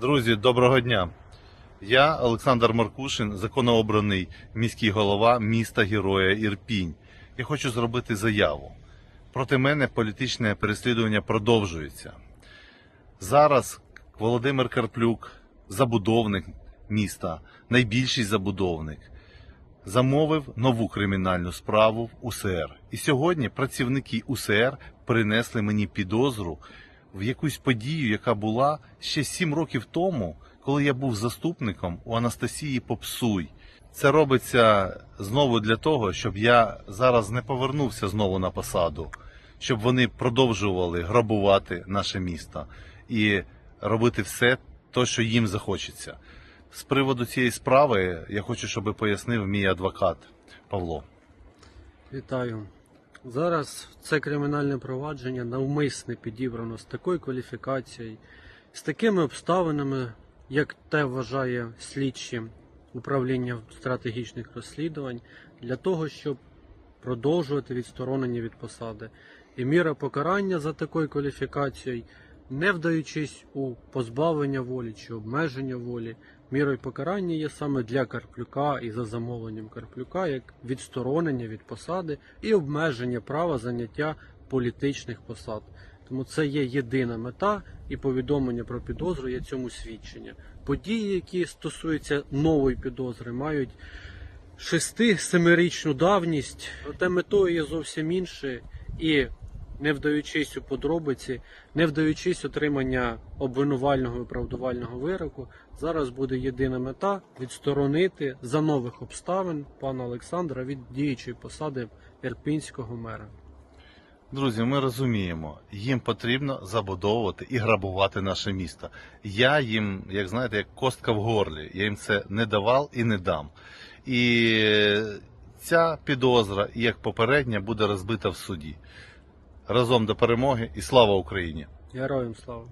Друзі, доброго дня. Я Олександр Маркушин, законообраний міський голова міста Героя Ірпінь. Я хочу зробити заяву. Проти мене політичне переслідування продовжується. Зараз Володимир Карплюк, забудовник міста, найбільший забудовник, замовив нову кримінальну справу в УСР. І сьогодні працівники УСР принесли мені підозру в якусь подію, яка була ще сім років тому, коли я був заступником у Анастасії Попсуй. Це робиться знову для того, щоб я зараз не повернувся знову на посаду, щоб вони продовжували грабувати наше місто і робити все, то, що їм захочеться. З приводу цієї справи я хочу, щоб пояснив мій адвокат Павло. Вітаю. Зараз це кримінальне провадження навмисне підібрано з такою кваліфікацією, з такими обставинами, як те вважає слідчі управління стратегічних розслідувань, для того, щоб продовжувати відсторонення від посади. І міра покарання за такою кваліфікацією, не вдаючись у позбавлення волі чи обмеження волі, мірою покарання є саме для Карплюка і за замовленням Карплюка як відсторонення від посади і обмеження права заняття політичних посад. Тому це є єдина мета і повідомлення про підозру є цьому свідчення. Події, які стосуються нової підозри, мають шести-семирічну давність, проте метою є зовсім інше і не вдаючись у подробиці, не вдаючись отримання обвинувального і оправдувального вироку, зараз буде єдина мета відсторонити за нових обставин пана Олександра від діючої посади ірпінського мера. Друзі, ми розуміємо, їм потрібно забудовувати і грабувати наше місто. Я їм, як знаєте, як костка в горлі. Я їм це не давав і не дам. І ця підозра, як попередня, буде розбита в суді. Разом до перемоги і слава Україні! Героям слава!